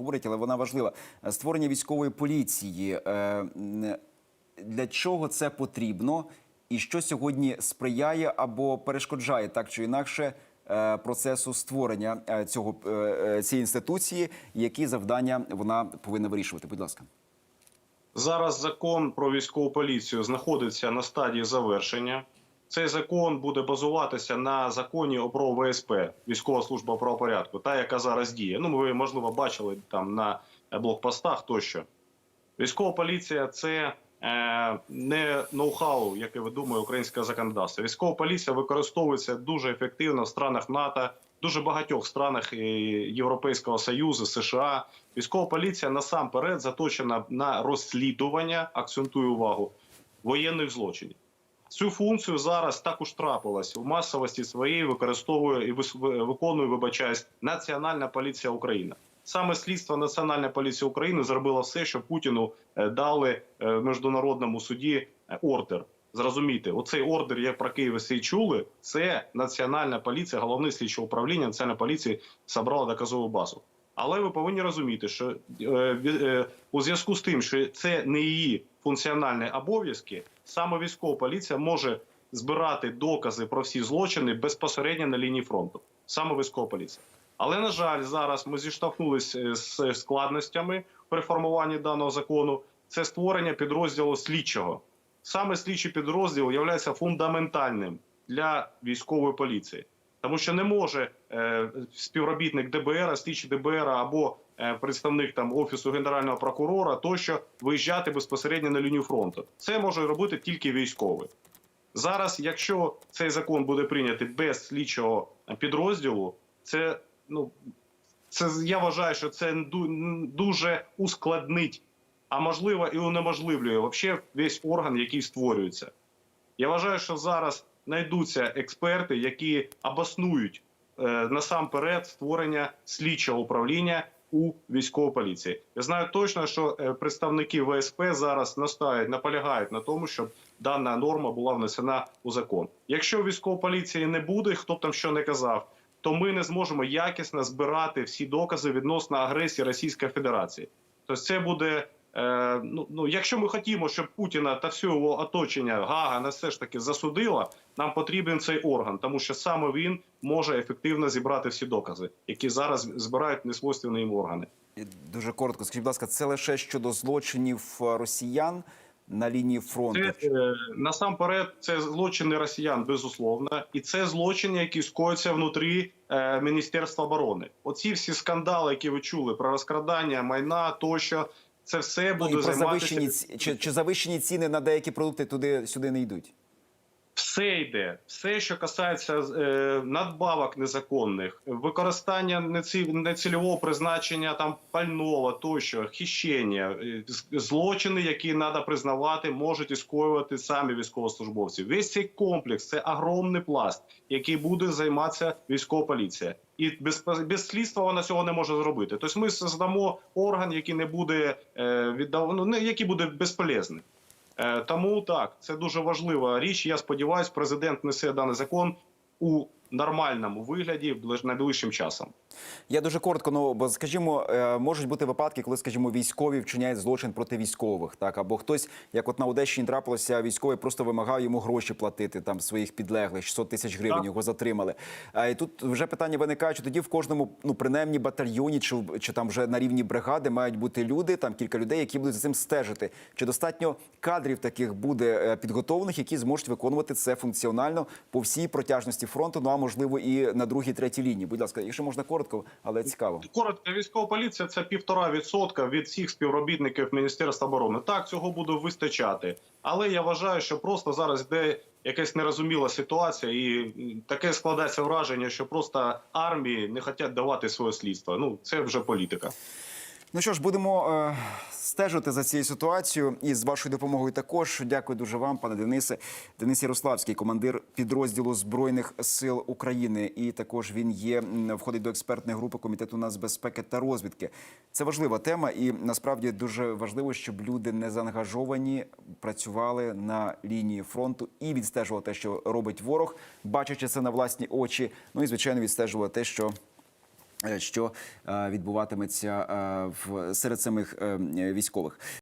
говорить, але вона важлива. Створення військової поліції. е, Для чого це потрібно, і що сьогодні сприяє або перешкоджає так чи інакше е, процесу створення е, цього цієї інституції, які завдання вона повинна вирішувати? Будь ласка. Зараз закон про військову поліцію знаходиться на стадії завершення. Цей закон буде базуватися на законі про ВСП, військова служба правопорядку, та яка зараз діє. Ну, ви можливо бачили там на блокпостах тощо. Військова поліція це е, не ноу-хау, яке видумує українське законодавство. Військова поліція використовується дуже ефективно в странах НАТО, дуже багатьох странах е, Європейського Союзу, США. Військова поліція насамперед заточена на розслідування, акцентую увагу, воєнних злочинів. Цю функцію зараз також трапилась в масовості своєї використовує і виконує, вибачаюсь, Національна поліція України. Саме слідство Національної поліції України зробило все, щоб Путіну е, дали е, в міжнародному суді е, ордер. Зрозумійте, оцей ордер, як про Київ всі чули, це Національна поліція, головне слідче управління Національної поліції собрало доказову базу. Але ви повинні розуміти, що е, е, у зв'язку з тим, що це не її функціональні обов'язки, саме військова поліція може збирати докази про всі злочини безпосередньо на лінії фронту. Саме військова поліція. Але на жаль, зараз ми зіштовхнулися з складностями при формуванні даного закону. Це створення підрозділу слідчого. Саме слідчий підрозділ є фундаментальним для військової поліції, тому що не може е, співробітник ДБР, слідчий ДБР або е, представник там офісу генерального прокурора тощо виїжджати безпосередньо на лінію фронту. Це може робити тільки військовий. Зараз, якщо цей закон буде прийнятий без слідчого підрозділу, це ну це я вважаю, що це дуже ускладнить, а можливо і унеможливлює вообще весь орган, який створюється. Я вважаю, що зараз знайдуться експерти, які обоснують е, насамперед створення слідчого управління у військовій поліції. Я знаю точно, що е, представники ВСП зараз настають, наполягають на тому, щоб дана норма була внесена у закон. Якщо військової поліції не буде, хто б там що не казав, то ми не зможемо якісно збирати всі докази відносно агресії Російської Федерації. Тобто це буде. Е, ну, ну, якщо ми хотімо, щоб Путіна та все його оточення Гага не все ж таки засудила, нам потрібен цей орган, тому що саме він може ефективно зібрати всі докази, які зараз збирають несвойственні їм органи. Дуже коротко, скажіть, будь ласка, це лише щодо злочинів е, росіян на лінії фронту. Це е, насамперед це злочини росіян, безусловно, і це злочини, які скоюються внутрі е, Міністерства оборони. Оці всі скандали, які ви чули про розкрадання майна тощо, це все Ну, і буде про займатися. завищені ці- чи, чи завищені ціни на деякі продукти туди сюди не йдуть. Все йде, все, що касається е, надбавок незаконних, використання неці- нецільового призначення там пального тощо, хищення, е, злочини, які треба признавати, можуть і скоювати самі військовослужбовці. Весь цей комплекс це огромний пласт, який буде займатися військова поліція. І без, без слідства вона цього не може зробити. Тобто ми создамо орган, який не буде е, віддав... ну, не- який буде безполезним. Е, Тому так, це дуже важлива річ. Я сподіваюся, президент несе даний закон у нормальному вигляді ближ- найближчим часом. Я дуже коротко, ну бо скажімо, е, можуть бути випадки, коли, скажімо, військові вчиняють злочин проти військових, так або хтось, як от на Одещині трапилося, військовий просто вимагав йому гроші платити там своїх підлеглих, 600 тисяч гривень Так. його затримали. А і тут вже питання виникає, чи тоді в кожному, ну принаймні батальйоні, чи, чи там вже на рівні бригади мають бути люди, там кілька людей, які будуть за цим стежити. Чи достатньо кадрів таких буде е, підготовлених, які зможуть виконувати це функціонально по всій протяжності фронту? Ну а можливо і на другій, третій лінії. Будь ласка, якщо можна коротко, але цікаво. Коротко, військова поліція це півтора відсотка від всіх співробітників Міністерства оборони. Так, цього буде вистачати. Але я вважаю, що просто зараз йде якась нерозуміла ситуація, і таке складається враження, що просто армії не хочуть давати своє слідство. Ну це вже політика. Ну що ж, будемо е, стежити за цією ситуацією і з вашою допомогою також. Дякую дуже вам, пане Денисе. Денис Ярославський, командир підрозділу збройних сил України. І також він є входить до експертної групи комітету нацбезпеки та розвідки. Це важлива тема, і насправді дуже важливо, щоб люди не заангажовані працювали на лінії фронту і відстежували те, що робить ворог, бачачи це на власні очі. Ну і звичайно, відстежували те, що що е, відбуватиметься е, в серед самих е, військових.